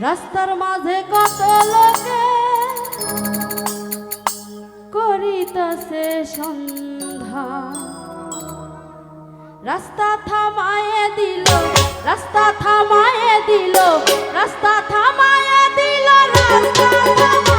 রাস্তার মাঝে কত লোকে করিতাছে সন্ধ্যা। রাস্তা থামায়ে দিল, রাস্তা থামায়ে দিল, রাস্তা থামায়ে দিল, রাস্তা